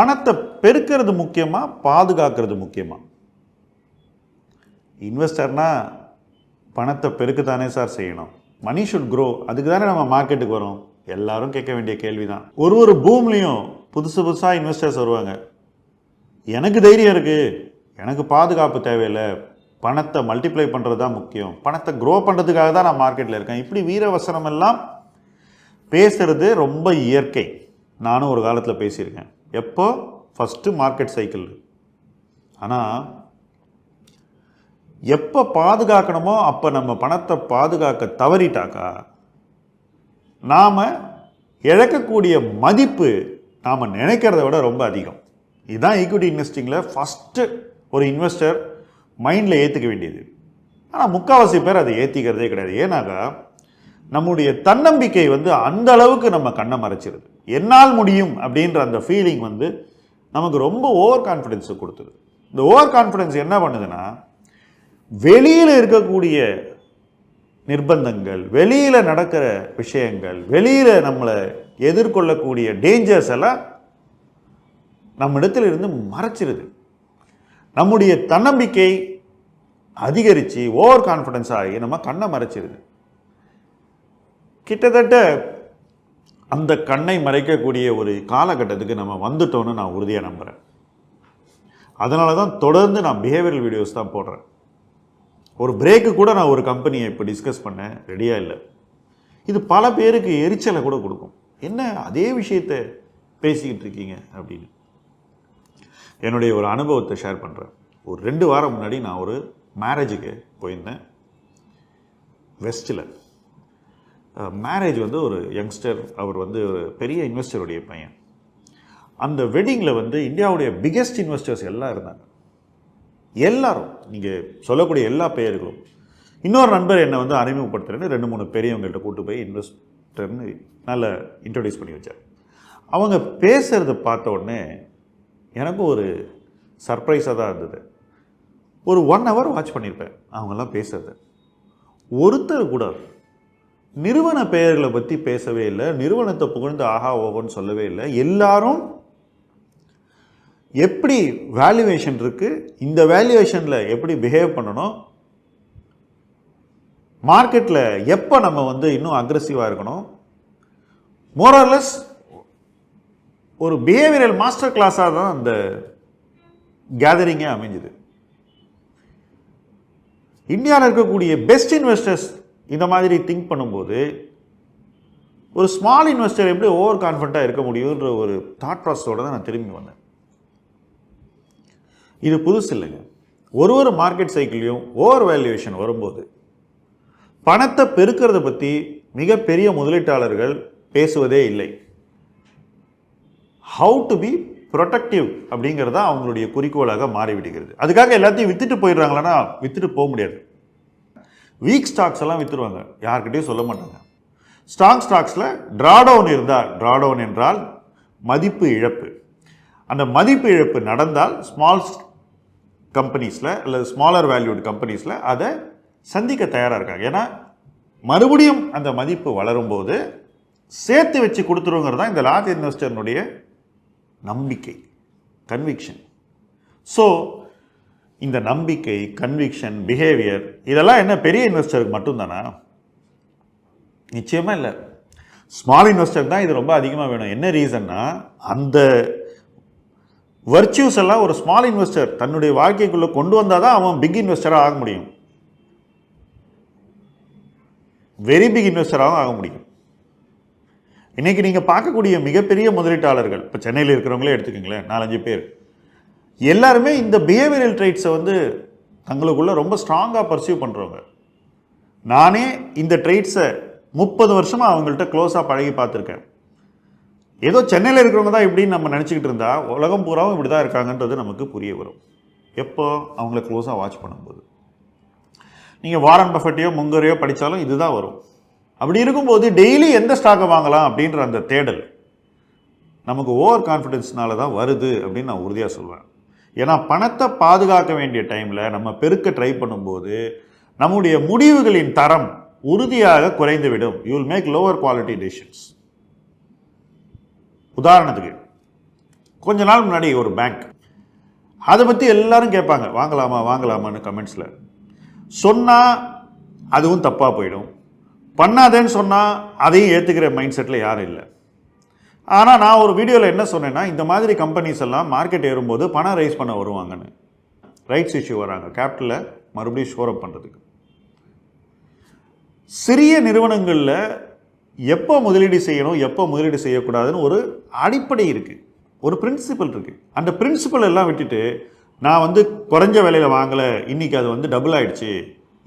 பணத்தை பெருக்கிறது முக்கியமாக பாதுகாக்கிறது முக்கியமாக இன்வெஸ்டர்னால் பணத்தை பெருக்கத்தானே சார் செய்யணும். மணி ஷுட் க்ரோ அதுக்கு தானே நம்ம மார்க்கெட்டுக்கு வரோம். எல்லாரும் கேட்க வேண்டிய கேள்வி தான் ஒரு ஒரு பூம்லேயும் புதுசு புதுசாக இன்வெஸ்டர்ஸ் வருவாங்க. எனக்கு தைரியம் இருக்குது எனக்கு பாதுகாப்பு தேவையில்லை. பணத்தை மல்டிப்ளை பண்ணுறது தான் முக்கியம். பணத்தை க்ரோ பண்ணுறதுக்காக தான் நான் மார்க்கெட்டில் இருக்கேன். இப்படி வீரவசனம் எல்லாம் பேசுகிறது ரொம்ப இயற்கை. நானும் ஒரு காலத்தில் பேசியிருக்கேன். எப்போ? ஃபஸ்ட்டு மார்க்கெட் சைக்கிள் ஆனால் எப்போ பாதுகாக்கணுமோ அப்போ நம்ம பணத்தை பாதுகாக்க தவறிட்டாக்கா நாம் இழக்கக்கூடிய மதிப்பு நாம் நினைக்கிறத விட ரொம்ப அதிகம். இதுதான் ஈக்விட்டி இன்வெஸ்டிங்கில் ஃபஸ்ட்டு ஒரு இன்வெஸ்டர் மைண்டில் ஏற்றுக்க வேண்டியது. ஆனால் முக்கால்வாசி பேர் அதை ஏற்றிக்கிறதே கிடையாது. ஏன்னாக்கா நம்முடைய தன்னம்பிக்கை வந்து அந்த அளவுக்கு நம்ம கண்ணை மறைச்சிருது. என்னால் முடியும் அப்படின்ற அந்த ஃபீலிங் வந்து நமக்கு ரொம்ப ஓவர் கான்ஃபிடென்ஸை கொடுத்துருது இந்த ஓவர் கான்ஃபிடென்ஸ் என்ன பண்ணுதுன்னா வெளியில் இருக்கக்கூடிய நிர்பந்தங்கள் வெளியில் நடக்கிற விஷயங்கள் வெளியில் நம்மளை எதிர்கொள்ளக்கூடிய டேஞ்சர்ஸ் எல்லாம் நம்ம இடத்துல இருந்து மறைச்சிருது. நம்முடைய தன்னம்பிக்கை அதிகரித்து ஓவர் கான்ஃபிடென்ஸ் ஆகி நம்ம கண்ணை மறைச்சிருது. கிட்டத்தட்ட அந்த கண்ணை மறைக்கக்கூடிய ஒரு காலகட்டத்துக்கு நம்ம வந்துட்டோன்னு நான் உறுதியாக நம்புகிறேன் அதனால தான் தொடர்ந்து நான் பிஹேவியரல் வீடியோஸ் தான் போடுறேன். ஒரு பிரேக்கு கூட நான் ஒரு கம்பெனியை இப்போ டிஸ்கஸ் பண்ணேன் ரெடியாக இல்லை. இது பல பேருக்கு எரிச்சலை கூட கொடுக்கும். என்ன அதே விஷயத்தை பேசிக்கிட்டு இருக்கீங்க அப்படின்னு. என்னுடைய ஒரு அனுபவத்தை ஷேர் பண்ணுறேன் ஒரு ரெண்டு வாரம் முன்னாடி நான் ஒரு மேரேஜுக்கு போயிருந்தேன். வெஸ்ட்டில் மேரேஜ் வந்து ஒரு யங்ஸ்டர் அவர் வந்து ஒரு பெரிய இன்வெஸ்டருடைய பையன். அந்த வெட்டிங்கில் வந்து இந்தியாவுடைய பிக்கெஸ்ட் இன்வெஸ்டர்ஸ் எல்லாம் இருந்தாங்க. எல்லாரும் நீங்கள் சொல்லக்கூடிய எல்லா பெயர்களும். இன்னொரு நண்பர் என்னை வந்து அறிமுகப்படுத்துறேன்னு ரெண்டு மூணு பெரியவங்கள்ட்ட கூட்டு போய் இன்வெஸ்டர்னு நல்லா இன்ட்ரடியூஸ் பண்ணி வச்சார். அவங்க பேசுகிறத பார்த்த உடனே எனக்கும் ஒரு சர்ப்ரைஸாக தான் இருந்தது. ஒரு ஒன் ஹவர் வாட்ச் பண்ணியிருப்பேன் அவங்கெல்லாம் பேசுறது. ஒருத்தர் கூட நிறுவன பெயர்களை பற்றி பேசவே இல்லை. நிறுவனத்தை புகழ்ந்து ஆஹா ஓகோன்னு சொல்லவே இல்லை. எல்லாரும் எப்படி வேல்யூவேஷன் இருக்குது இந்த வேல்யூவேஷனில் எப்படி பிஹேவ் பண்ணணும் மார்க்கெட்டில் எப்போ நம்ம வந்து இன்னும் அக்ரெசிவாக இருக்கணும் மோரலஸ் ஒரு பிஹேவியரல் மாஸ்டர் கிளாஸாக தான் அந்த கேதரிங்கே அமைஞ்சுது. இந்தியாவில் இருக்கக்கூடிய பெஸ்ட் இன்வெஸ்டர்ஸ் இந்த மாதிரி திங்க் பண்ணும்போது ஒரு ஸ்மால் இன்வெஸ்டர் எப்படி ஓவர் கான்ஃபிடண்ட்டாக இருக்க முடியுன்ற ஒரு தாட் ப்ராசஸோடு தான் நான் திரும்பி வந்தேன். இது புதுசு இல்லைங்க. ஒரு ஒரு மார்க்கெட் சைக்கிளையும் ஓவர் வேல்யூவேஷன் வரும்போது பணத்தை பெருக்கிறத பற்றி மிகப்பெரிய முதலீட்டாளர்கள் பேசுவதே இல்லை. ஹவு டு பி ப்ரொடக்டிவ் அப்படிங்கிறது தான் அவங்களுடைய குறிக்கோளாக மாறிவிடுகிறது. அதுக்காக எல்லாத்தையும் வித்துட்டு போயிடுறாங்களான்னா வித்துட்டு போக முடியாது. வீக் ஸ்டாக்ஸ் எல்லாம் விற்றுருவாங்க யார்கிட்டையும் சொல்ல மாட்டாங்க. ஸ்ட்ராங் ஸ்டாக்ஸில் ட்ராடவுன் இருந்தால் ட்ராடவுன் என்றால் மதிப்பு இழப்பு. அந்த மதிப்பு இழப்பு நடந்தால் ஸ்மால் கம்பெனிஸில் அல்லது ஸ்மாலர் வேல்யூட் கம்பெனிஸில் அதை சந்திக்க தயாராக இருக்காங்க. ஏன்னா மறுபடியும் அந்த மதிப்பு வளரும்போது சேர்த்து வச்சு கொடுத்துருங்கிறது தான் இந்த லார்ஜ் இன்வெஸ்டர்னுடைய நம்பிக்கை கன்விக்ஷன் ஸோ இந்த நம்பிக்கை கன்விக்ஷன் பிஹேவியர் இதெல்லாம் என்ன பெரிய இன்வெஸ்டருக்கு மட்டும்தானா? நிச்சயமாக இல்லை. ஸ்மால் இன்வெஸ்டர் தான் இது ரொம்ப அதிகமாக வேணும். என்ன ரீசன்னா அந்த வர்ச்சியூஸ் எல்லாம் ஒரு ஸ்மால் இன்வெஸ்டர் தன்னுடைய வாழ்க்கைக்குள்ளே கொண்டு வந்தால் தான் அவன் பிக் இன்வெஸ்டராக ஆக முடியும். வெரி பிக் இன்வெஸ்டராகவும் ஆக முடியும். இன்றைக்கி நீங்கள் பார்க்கக்கூடிய மிகப்பெரிய முதலீட்டாளர்கள் இப்போ சென்னையில் இருக்கிறவங்களே எடுத்துக்கோங்களேன் நாலஞ்சு பேர். எல்லாருமே இந்த பிஹேவியரல் ட்ரைட்ஸை வந்து தங்களுக்குள்ள ரொம்ப ஸ்ட்ராங்காக பர்சியூ பண்ணுறவங்க நானே இந்த ட்ரைட்ஸை முப்பது வருஷமாக அவங்கள்ட்ட க்ளோஸாக பழகி பார்த்துருக்கேன். ஏதோ சென்னையில் இருக்கிறவங்க தான் இப்படின்னு நம்ம நினச்சிக்கிட்டு இருந்தால் உலகம் பூராவும் இப்படி தான் இருக்காங்கன்றது நமக்கு புரிய வரும். எப்போ? அவங்கள க்ளோஸாக வாட்ச் பண்ணும்போது. நீங்கள் வாரன் பஃபெட்டையோ முங்கரையோ படித்தாலும் இதுதான் வரும். அப்படி இருக்கும்போது டெய்லி எந்த ஸ்டாக்கை வாங்கலாம் அப்படின்ற அந்த தேடல் நமக்கு ஓவர் கான்ஃபிடென்ஸ்னால தான் வருது அப்படின்னு நான் உறுதியாக சொல்வேன். ஏன்னா பணத்தை பாதுகாக்க வேண்டிய டைமில் நம்ம பெருக்க ட்ரை பண்ணும்போது நம்முடைய முடிவுகளின் தரம் உறுதியாக குறைந்துவிடும். You will make lower quality decisions உதாரணத்துக்கு கொஞ்ச நாள் முன்னாடி ஒரு பேங்க் அதை பற்றி எல்லாரும் கேட்பாங்க. வாங்கலாமா வாங்கலாமான்னு கமெண்ட்ஸில் சொன்னால் அதுவும் தப்பாக போயிடும். பண்ணாதேன்னு சொன்னால் அதையும் ஏற்றுக்கிற மைண்ட் செட்டில் யாரும் இல்லை. ஆனால் நான் ஒரு வீடியோவில் என்ன சொன்னேன்னா இந்த மாதிரி கம்பெனிஸ் எல்லாம் மார்க்கெட் ஏறும்போது பணம் ரைஸ் பண்ண வருவாங்கன்னு. ரைட்ஸ் இஷ்யூ வராங்க. கேபிட்டலை மறுபடியும் ஷோர் அப் பண்ணுறதுக்கு சிறிய நிறுவனங்களில் எப்போ முதலீடு செய்யணும் எப்போ முதலீடு செய்யக்கூடாதுன்னு ஒரு அடிப்படை இருக்குது ஒரு பிரின்சிபல் இருக்குது அந்த பிரின்சிபல் எல்லாம் விட்டுட்டு நான் வந்து குறைஞ்ச விலையில் வாங்கலை இன்றைக்கி அது வந்து டபுள் ஆகிடுச்சு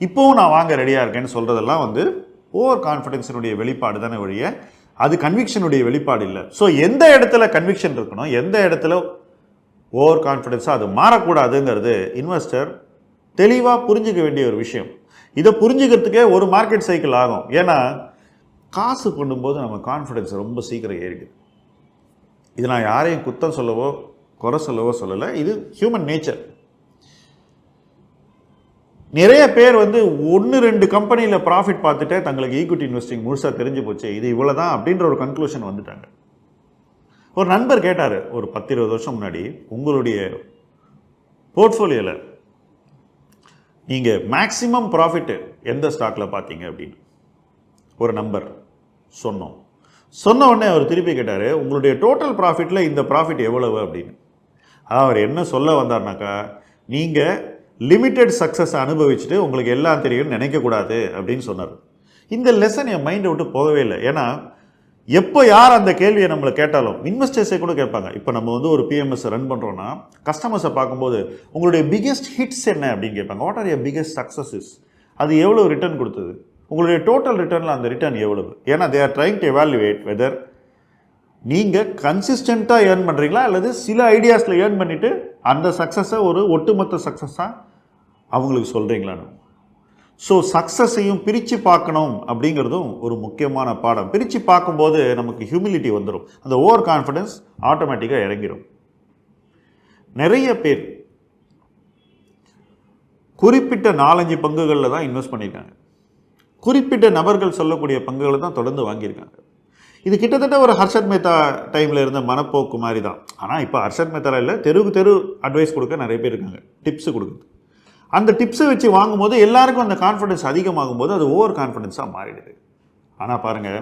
இப்போவும் நான் வாங்க ரெடியாக இருக்கேன்னு சொல்கிறதெல்லாம் வந்து ஓவர் கான்ஃபிடென்ஸினுடைய வெளிப்பாடு தானே ஒழிய அது கன்விக்ஷனுடைய வெளிப்பாடு இல்லை. ஸோ எந்த இடத்துல கன்விக்ஷன் இருக்கணும் எந்த இடத்துல ஓவர் கான்ஃபிடென்ஸாக அது மாறக்கூடாதுங்கிறது இன்வெஸ்டர் தெளிவாக புரிஞ்சுக்க வேண்டிய ஒரு விஷயம். இதை புரிஞ்சுக்கிறதுக்கே ஒரு மார்க்கெட் சைக்கிள் ஆகும். ஏன்னா காசு கொண்டும்போது நம்ம கான்ஃபிடென்ஸ் ரொம்ப சீக்கிரம் ஏறிடுது. இது நான் யாரையும் குத்தம் சொல்லவோ குறை சொல்லவோ சொல்லலை. இது ஹியூமன் நேச்சர் நிறைய பேர் வந்து ஒன்று ரெண்டு கம்பெனியில் ப்ராஃபிட் பார்த்துட்டு தங்களுக்கு ஈக்விட்டி இன்வெஸ்டிங் முழுசாக தெரிஞ்சு போச்சு இது இவ்வளோ தான் அப்படின்ற ஒரு கன்க்ளூஷன் வந்துட்டாங்க. ஒரு நண்பர் கேட்டார் ஒரு பத்து இருபது வருஷம் முன்னாடி உங்களுடைய போர்ட்ஃபோலியோவில் நீங்கள் மேக்ஸிமம் ப்ராஃபிட்டு எந்த ஸ்டாக்கில் பார்த்தீங்க? அப்படின்னு ஒரு நம்பர் சொன்னோம். சொன்ன உடனே அவர் திருப்பி கேட்டார் உங்களுடைய டோட்டல் ப்ராஃபிட்டில் இந்த ப்ராஃபிட் எவ்வளவு? அப்படின்னு. அதான் அவர் என்ன சொல்ல வந்தார்னாக்கா நீங்கள் லிமிட்டெட் சக்ஸஸ் அனுபவிச்சுட்டு உங்களுக்கு எல்லாம் தெரியும்னு நினைக்கக்கூடாது அப்படின்னு சொன்னார். இந்த லெசன் என் மைண்டை விட்டு போகவே இல்லை. ஏன்னா எப்போ யார் அந்த கேள்வியை நம்மளை கேட்டாலும் இன்வெஸ்டர்ஸே கூட கேட்பாங்க. இப்போ நம்ம வந்து ஒரு பிஎம்எஸ் ரன் பண்ணுறோன்னா கஸ்டமர்ஸை பார்க்கும்போது உங்களுடைய பிக்கெஸ்ட் ஹிட்ஸ் என்ன அப்படின்னு கேட்பாங்க. What are your biggest successes அது எவ்வளோ ரிட்டர்ன் கொடுத்தது? உங்களுடைய டோட்டல் ரிட்டர்னில் அந்த ரிட்டர்ன் எவ்வளவு? ஏன்னா they are trying to evaluate whether நீங்கள் கன்சிஸ்டண்ட்டாக ஏர்ன் பண்ணுறீங்களா அல்லது சில ஐடியாஸில் ஏர்ன் பண்ணிவிட்டு அந்த சக்ஸஸை ஒரு ஒட்டுமொத்த சக்ஸஸாக அவங்களுக்கு சொல்கிறீங்களான்னு ஸோ சக்ஸஸையும் பிரித்து பார்க்கணும் அப்படிங்கிறதும் ஒரு முக்கியமான பாடம். பிரித்து பார்க்கும்போது நமக்கு ஹியூமிலிட்டி வந்துடும் அந்த ஓவர் கான்ஃபிடென்ஸ் ஆட்டோமேட்டிக்காக இறங்கிடும் நிறைய பேர் குறிப்பிட்ட நாலஞ்சு பங்குகளில் தான் இன்வெஸ்ட் பண்ணியிருக்காங்க. குறிப்பிட்ட நபர்கள் சொல்லக்கூடிய பங்குகளை தான் தொடர்ந்து வாங்கியிருக்காங்க. இது கிட்டத்தட்ட ஒரு ஹர்ஷத் மேத்தா டைமில் இருந்த மனப்போக்கு மாதிரி தான். ஆனால் இப்போ ஹர்ஷத் மேத்தாவில் இல்லை தெருவுக்கு தெரு அட்வைஸ் கொடுக்க நிறைய பேர் இருக்காங்க. டிப்ஸு கொடுக்குது அந்த டிப்ஸை வச்சு வாங்கும்போது எல்லாருக்கும் அந்த கான்ஃபிடன்ஸ் அதிகமாகும் போது அது ஓவர் கான்ஃபிடென்ஸாக மாறிடுது. ஆனால் பாருங்கள்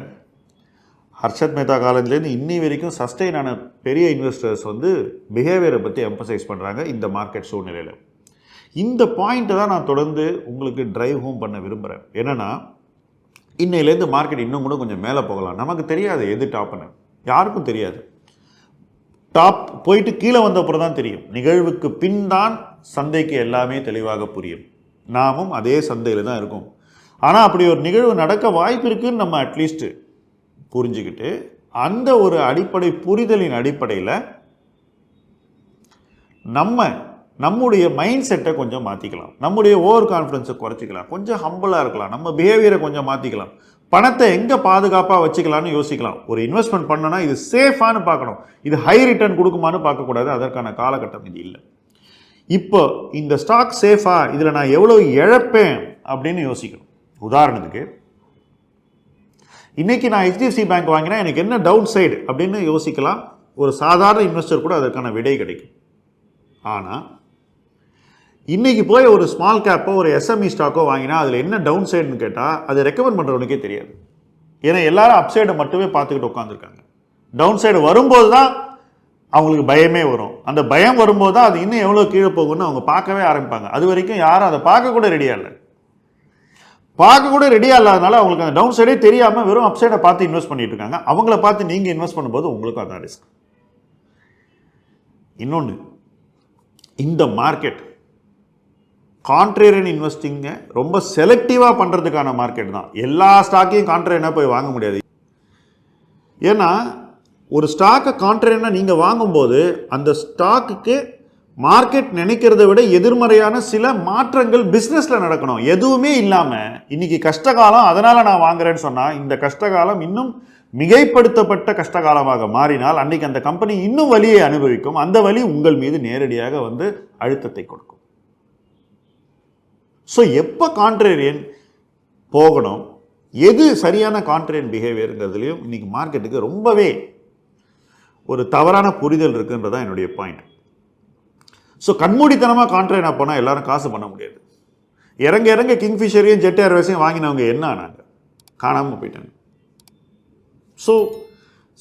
ஹர்ஷத் மேத்தா காலேஜ்லேருந்து இன்னி வரைக்கும் சஸ்டெயின் ஆன பெரிய இன்வெஸ்டர்ஸ் வந்து பிஹேவியரை பற்றி எம்பசைஸ் பண்ணுறாங்க இந்த மார்க்கெட் சூழ்நிலையில். இந்த பாயிண்ட்டை தான் நான் தொடர்ந்து உங்களுக்கு ட்ரைவ் ஹோம் பண்ண விரும்புகிறேன் என்னென்னா இன்னையிலேருந்து மார்க்கெட் இன்னும் கூட கொஞ்சம் மேலே போகலாம். நமக்கு தெரியாது எது டாப்னு யாருக்கும் தெரியாது. டாப் போயிட்டு கீழே வந்த அப்புறம் தான் தெரியும். நிகழ்வுக்கு பின் தான் சந்தைக்கு எல்லாமே தெளிவாக புரியும். நாமும் அதே சந்தையில் தான் இருக்கும். ஆனால் அப்படி ஒரு நிகழ்வு நடக்க வாய்ப்பு இருக்குன்னு நம்ம அட்லீஸ்ட்டு புரிஞ்சுக்கிட்டு அந்த ஒரு அடிப்படை புரிதலின் அடிப்படையில் நம்ம நம்முடைய மைண்ட் செட்டை கொஞ்சம் மாற்றிக்கலாம் நம்முடைய ஓவர் கான்ஃபிடன்ஸை குறைச்சிக்கலாம். கொஞ்சம் ஹம்பிளாக இருக்கலாம். நம்ம பிஹேவியரை கொஞ்சம் மாற்றிக்கலாம் பணத்தை எங்கே பாதுகாப்பாக வச்சுக்கலாம்னு யோசிக்கலாம். ஒரு இன்வெஸ்ட்மெண்ட் பண்ணனா இது சேஃபானு பார்க்கணும். இது ஹை ரிட்டர்ன் கொடுக்குமான்னு பார்க்கக்கூடாது. அதற்கான காலகட்டம் இது இல்லை. இப்போ இந்த ஸ்டாக் சேஃபா இதில் நான் எவ்வளோ இழப்பேன் அப்படின்னு யோசிக்கணும். உதாரணத்துக்கு இன்றைக்கி நான் ஹெச்டிஎஃப்சி பேங்க் வாங்கினா எனக்கு என்ன டவுன் சைடு அப்படின்னு யோசிக்கலாம். ஒரு சாதாரண இன்வெஸ்டர் கூட அதற்கான விடை கிடைக்கும். ஆனால் இன்றைக்கி போய் ஒரு ஸ்மால் கேப்போ ஒரு எஸ்எம்இ ஸ்டாக்கோ வாங்கினா அதில் என்ன டவுன் சைடுன்னு கேட்டால் அதை ரெக்கமெண்ட் பண்ணுறவனுக்கே தெரியாது. ஏன்னா எல்லாரும் அப்சைடை மட்டுமே பார்த்துக்கிட்டு உட்காந்துருக்காங்க டவுன் சைடு வரும்போது தான் அவங்களுக்கு பயமே வரும். அந்த பயம் வரும்போது தான் அது இன்னும் எவ்வளோ கீழே போகும்னு அவங்க பார்க்கவே ஆரம்பிப்பாங்க. அது வரைக்கும் யாரும் அதை பார்க்கக்கூட ரெடியாக இல்லை. பார்க்க கூட ரெடியாக இல்லாதனால அவங்களுக்கு அந்த டவுன் சைடே தெரியாமல் வெறும் அப் சைடை பார்த்து இன்வெஸ்ட் பண்ணிட்டு இருக்காங்க. அவங்கள பார்த்து நீங்கள் இன்வெஸ்ட் பண்ணும்போது உங்களுக்கும் அதான் ரிஸ்க் இன்னொன்று இந்த மார்க்கெட் கான்ட்ரேரியன் இன்வெஸ்டிங்கை ரொம்ப செலக்டிவாக பண்ணுறதுக்கான மார்க்கெட் தான். எல்லா ஸ்டாக்கையும் கான்ட்ரேரியனாக போய் வாங்க முடியாது. ஏன்னா ஒரு ஸ்டாக்கை கான்ட்ரேனாக நீங்கள் வாங்கும்போது அந்த ஸ்டாக்குக்கு மார்க்கெட் நினைக்கிறத விட எதிர்மறையான சில மாற்றங்கள் பிஸ்னஸில் நடக்கணும். எதுவுமே இல்லாமல் இன்னைக்கு கஷ்டகாலம் அதனால் நான் வாங்குறேன்னு சொன்னால் இந்த கஷ்டகாலம் இன்னும் மிகைப்படுத்தப்பட்ட கஷ்டகாலமாக மாறினால் அன்றைக்கி அந்த கம்பெனி இன்னும் வழியை அனுபவிக்கும். அந்த வழி உங்கள் மீது நேரடியாக வந்து அழுத்தத்தை கொடுக்கும். ஸோ எப்போ கான்ட்ரேரியன் போகணும்? எது சரியான கான்ட்ரேரியன் பிஹேவியருங்கிறதுலையும் இன்றைக்கி மார்க்கெட்டுக்கு ரொம்பவே ஒரு தவறான புரிதல் இருக்குன்றதான் என்னுடைய பாயிண்ட் ஸோ கண்மூடித்தனமாக கான்ட்ரேனா போனால் எல்லாரும் காசு பண்ண முடியாது. இறங்க இறங்க கிங்ஃபிஷரையும் ஜெட் ஏர்வேஸையும் வாங்கினவங்க என்ன ஆனாங்க? காணாமல் போயிட்டாங்க. ஸோ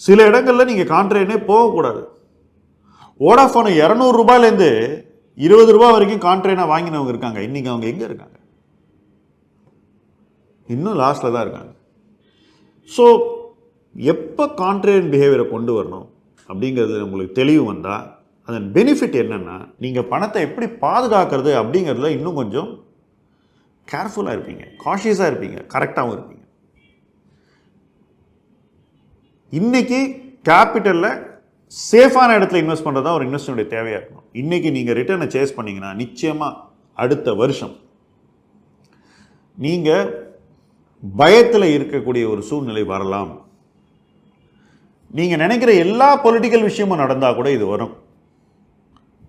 சில இடங்களில் நீங்கள் கான்ட்ரேனே போகக்கூடாது. ஓடாஃபோன் இரநூறுபாலேருந்து இருபது ரூபா வரைக்கும் கான்ட்ரேனாக வாங்கினவங்க இருக்காங்க. இன்றைக்கி அவங்க எங்கே இருக்காங்க? இன்னும் லாஸ்ட்டில் தான் இருக்காங்க. ஸோ எப்போ கான்ட்ரேன் பிஹேவியரை கொண்டு வரணும் அப்படிங்கிறது உங்களுக்கு தெளிவு வந்தால் அதன் பெனிஃபிட் என்னென்னா நீங்கள் பணத்தை எப்படி பாதுகாக்கிறது அப்படிங்கிறதுல இன்னும் கொஞ்சம் கேர்ஃபுல்லாக இருப்பீங்க. காஷியஸாக இருப்பீங்க. கரெக்டாகவும் இருப்பீங்க. இன்னைக்கு கேபிட்டலில் சேஃபான இடத்துல இன்வெஸ்ட் பண்ணுறது தான் ஒரு இன்வெஸ்டனுடைய தேவையாக இருக்கும் இன்றைக்கி நீங்கள் ரிட்டர்னை சேஸ் பண்ணிங்கன்னா நிச்சயமாக அடுத்த வருஷம் நீங்கள் பயத்தில் இருக்கக்கூடிய ஒரு சூழ்நிலை வரலாம். நீங்கள் நினைக்கிற எல்லா பொலிட்டிக்கல் விஷயமும் நடந்தால் கூட இது வரும்.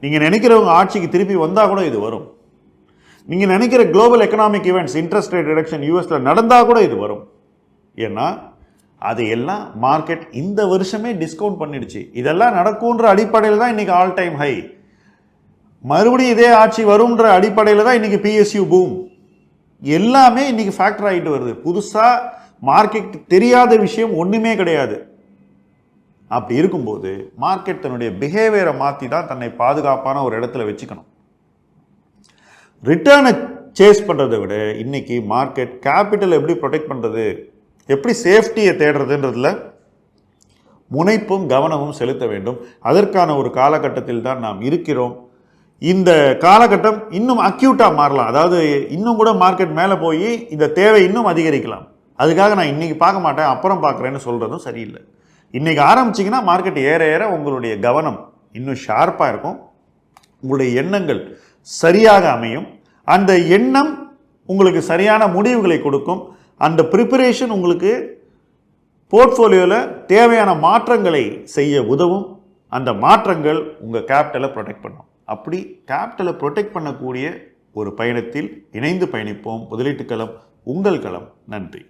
நீங்கள் நினைக்கிறவங்க ஆட்சிக்கு திருப்பி வந்தால் கூட இது வரும். நீங்கள் நினைக்கிற global economic events interest rate reduction யூஎஸில் நடந்தால் கூட இது வரும். ஏன்னா அது எல்லாம் மார்க்கெட் இந்த வருஷமே டிஸ்கவுண்ட் பண்ணிடுச்சு. இதெல்லாம் நடக்கும்ன்ற அடிப்படையில் தான் இன்றைக்கி ஆல் டைம் ஹை மறுபடியும் இதே ஆட்சி வரும்ன்ற அடிப்படையில் தான் இன்றைக்கி பிஎஸ்யூ பூம் எல்லாமே இன்றைக்கி ஃபேக்டர் ஆகிட்டு வருது. புதுசாக மார்க்கெட் தெரியாத விஷயம் ஒன்றுமே கிடையாது. அப்படி இருக்கும்போது மார்க்கெட் தன்னுடைய பிஹேவியரை மாற்றி தான் தன்னை பாதுகாப்பான ஒரு இடத்துல வச்சுக்கணும். ரிட்டர்னை சேஸ் பண்ணுறதை விட இன்னைக்கு மார்க்கெட் கேபிட்டல் எப்படி ப்ரொடெக்ட் பண்ணுறது எப்படி சேஃப்டியை தேடுறதுன்றதுல முனைப்பும் கவனமும் செலுத்த வேண்டும். அதற்கான ஒரு காலகட்டத்தில் தான் நாம் இருக்கிறோம். இந்த காலகட்டம் இன்னும் அக்யூட்டாக மாறலாம். அதாவது இன்னும் கூட மார்க்கெட் மேலே போய் இந்த தேவை இன்னும் அதிகரிக்கலாம். அதுக்காக நான் இன்றைக்கி பார்க்க மாட்டேன் அப்புறம் பார்க்குறேன்னு சொல்கிறதும் சரியில்லை. இன்றைக்கி ஆரம்பிச்சிங்கன்னா மார்க்கெட் ஏற ஏற உங்களுடைய கவனம் இன்னும் ஷார்ப்பாக இருக்கும். உங்களுடைய எண்ணங்கள் சரியாக அமையும். அந்த எண்ணம் உங்களுக்கு சரியான முடிவுகளை கொடுக்கும். அந்த ப்ரிப்பரேஷன் உங்களுக்கு போர்ட்ஃபோலியோவில் தேவையான மாற்றங்களை செய்ய உதவும். அந்த மாற்றங்கள் உங்கள் கேபிட்டலை ப்ரொடெக்ட் பண்ணும். அப்படி கேபிட்டலை ப்ரொடெக்ட் பண்ணக்கூடிய ஒரு பயணத்தில் இணைந்து பயணிப்போம். முதலீட்டு களம் உங்கள் களம். நன்றி.